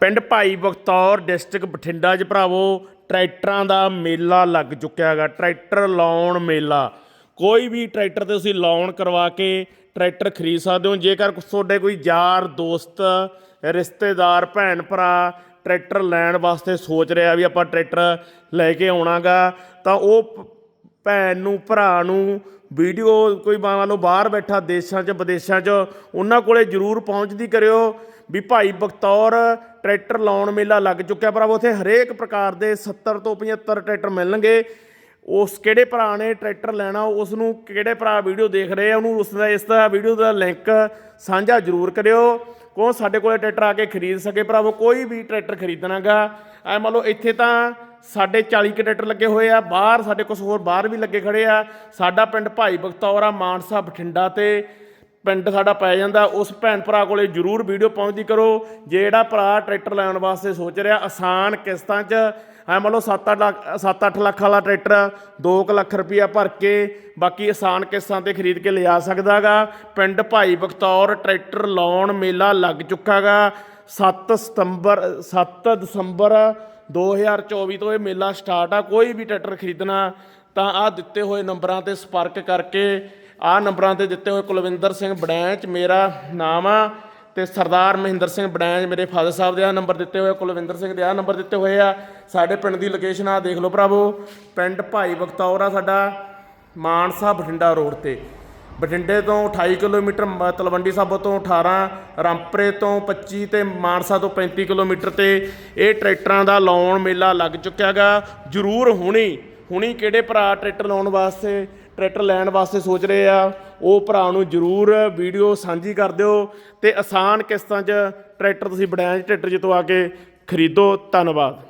ਪਿੰਡ ਭਾਈ ਬਖਤੌਰ ਡਿਸਟ੍ਰਿਕਟ ਬਠਿੰਡਾ 'ਚ ਭਰਾਵੋ, ਟਰੈਕਟਰਾਂ ਦਾ ਮੇਲਾ ਲੱਗ ਚੁੱਕਿਆ ਹੈਗਾ, ਟਰੈਕਟਰ ਲਾਉਣ ਮੇਲਾ। ਕੋਈ ਵੀ ਟਰੈਕਟਰ ਤੇ ਤੁਸੀਂ ਲਾਉਣ ਕਰਵਾ ਕੇ ਟਰੈਕਟਰ ਖਰੀਦ ਸਕਦੇ ਹੋ। ਜੇਕਰ ਤੁਹਾਡੇ ਕੋਈ ਯਾਰ, ਦੋਸਤ, ਰਿਸ਼ਤੇਦਾਰ, ਭੈਣ ਭਰਾ ਟਰੈਕਟਰ ਲੈਣ ਵਾਸਤੇ ਸੋਚ ਰਿਹਾ ਵੀ ਆਪਾਂ ਟਰੈਕਟਰ ਲੈ ਕੇ ਆਉਣਾਗਾ, ਤਾਂ ਉਹ ਭੈਣ ਨੂੰ, ਭਰਾ ਨੂੰ ਵੀਡੀਓ ਕੋਈ ਮੰਨ ਲਓ ਬਾਹਰ ਬੈਠਾ ਦੇਸ਼ਾਂ 'ਚ, ਵਿਦੇਸ਼ਾਂ 'ਚ, ਉਹਨਾਂ ਕੋਲੇ ਜ਼ਰੂਰ ਪਹੁੰਚਦੀ ਕਰਿਓ ਵੀ ਭਾਈ ਬਖਤੌਰ ਟਰੈਕਟਰ ਲਾਉਣ ਮੇਲਾ ਲੱਗ ਚੁੱਕਿਆ ਭਰਾਵੋ ਉੱਥੇ ਹਰੇਕ ਪ੍ਰਕਾਰ ਦੇ 70 ਤੋਂ 75 ਟਰੈਕਟਰ ਮਿਲਣਗੇ। ਉਸ ਕਿਹੜੇ ਭਰਾ ਨੇ ਟਰੈਕਟਰ ਲੈਣਾ ਉਸ ਨੂੰ ਕਿਹੜੇ ਭਰਾ ਵੀਡੀਓ ਦੇਖ ਰਹੇ ਆ, ਉਹਨੂੰ ਉਸ ਦਾ, ਇਸ ਦਾ ਵੀਡੀਓ ਦਾ ਲਿੰਕ ਸਾਂਝਾ ਜ਼ਰੂਰ ਕਰਿਓ। ਕੋ ਸਾਡੇ ਕੋਲੇ ਟਰੈਕਟਰ ਆ ਕੇ ਖਰੀਦ ਸਕੇ ਭਰਾਵੋ ਕੋਈ ਵੀ ਟਰੈਕਟਰ ਖਰੀਦਣਾਗਾ। ਐ ਮੰਨ ਲਓ ਇੱਥੇ ਤਾਂ ਸਾਡੇ 40 ਕੁ ਟਰੈਕਟਰ ਲੱਗੇ ਹੋਏ ਆ, ਬਾਹਰ ਸਾਡੇ ਕੁਝ ਹੋਰ ਬਾਹਰ ਵੀ ਲੱਗੇ ਖੜੇ ਆ। ਸਾਡਾ ਪਿੰਡ ਭਾਈ ਬਖਤੌਰਾ ਮਾਨਸਾ ਬਠਿੰਡਾ ਤੇ। ਪਿੰਡ ਸਾਡਾ ਪੈ ਜਾਂਦਾ, ਉਸ ਭੈਣ ਭਰਾ ਕੋਲੇ ਜਰੂਰ ਵੀਡੀਓ ਪਹੁੰਚਦੀ ਕਰੋ। ਜਿਹੜਾ ਭਰਾ ਟਰੈਕਟਰ ਲੈਣ ਵਾਸਤੇ ਸੋਚ ਰਿਹਾ, ਆਸਾਨ ਕਿਸ਼ਤਾਂ 'ਚ, ਐ ਮੰਨ ਲਓ 7-8 ਲੱਖ 7-8 ਲੱਖ ਵਾਲਾ ਟਰੈਕਟਰ 2 ਲੱਖ ਰੁਪਇਆ ਭਰ ਕੇ ਬਾਕੀ ਆਸਾਨ ਕਿਸ਼ਤਾਂ ਤੇ ਖਰੀਦ ਕੇ ਲਿਜਾ ਸਕਦਾਗਾ। ਪਿੰਡ ਭਾਈ ਬਖਤੌਰ ਟਰੈਕਟਰ ਲਾਉਣ ਮੇਲਾ ਲੱਗ ਚੁੱਕਾਗਾ। 7 ਸਤੰਬਰ 7 ਦਸੰਬਰ 2024 ਤੋਂ ਇਹ ਮੇਲਾ ਸਟਾਰਟ ਆ। ਕੋਈ ਵੀ ਟਰੈਕਟਰ ਖਰੀਦਣਾ ਤਾਂ ਆ ਦਿੱਤੇ ਹੋਏ ਨੰਬਰਾਂ ਤੇ ਸੰਪਰਕ ਕਰਕੇ ਆ ਨੰਬਰਾਂ ਤੇ ਦਿੱਤੇ ਹੋਏ ਕੁਲਵਿੰਦਰ ਸਿੰਘ ਬੜੈਂਚ ਮੇਰਾ ਨਾਮ ਆ ਤੇ ਸਰਦਾਰ ਮਹਿੰਦਰ ਸਿੰਘ ਬੜੈਂਚ ਮੇਰੇ ਫਾਦਰ ਸਾਹਿਬ ਦੇ ਆ ਨੰਬਰ ਦਿੱਤੇ ਹੋਏ ਕੁਲਵਿੰਦਰ ਸਿੰਘ ਦੇ ਆ ਨੰਬਰ ਦਿੱਤੇ ਹੋਏ ਆ। ਸਾਡੇ ਪਿੰਡ ਦੀ ਲੋਕੇਸ਼ਨ ਆ, ਦੇਖ ਲਓ ਭਰਾਵੋ, ਪਿੰਡ ਭਾਈ ਬਖਤੌਰ ਆ ਸਾਡਾ, ਮਾਨਸਾ ਬਠਿੰਡਾ ਰੋਡ ਤੇ। ਬਠਿੰਡੇ ਤੋਂ 28 ਕਿਲੋਮੀਟਰ ਮ- ਤਲਵੰਡੀ ਸਾਬੋ ਤੋਂ 18 ਰਾਮਪੁਰੇ ਤੋਂ 25 ਤੇ ਮਾਨਸਾ ਤੋਂ 35 ਕਿਲੋਮੀਟਰ ਤੇ ਇਹ ਟਰੈਕਟਰਾਂ ਦਾ ਲਾਉਣ ਮੇਲਾ ਲੱਗ ਚੁੱਕਿਆਗਾ ਜਰੂਰ ਹੁਣੀ ਹੁਣੀ ਕਿਹੜੇ ਭਰਾ ਟਰੈਕਟਰ ਲਾਉਣ ਵਾਸਤੇ, ਟਰੈਕਟਰ ਲੈਣ ਵਾਸਤੇ ਸੋਚ ਰਹੇ ਆ? ਉਹ ਭਰਾ ਨੂੰ ਜਰੂਰ ਵੀਡੀਓ ਸਾਂਝੀ ਕਰ ਦਿਓ ਤੇ ਆਸਾਨ ਕਿਸ਼ਤਾਂ 'ਚ ਟਰੈਕਟਰ ਤੁਸੀਂ ਬੜੈਂਚ ਟਰੈਕਟਰ ਜਿੱਤੋਂ ਆ ਕੇ ਖਰੀਦੋ। ਧੰਨਵਾਦ।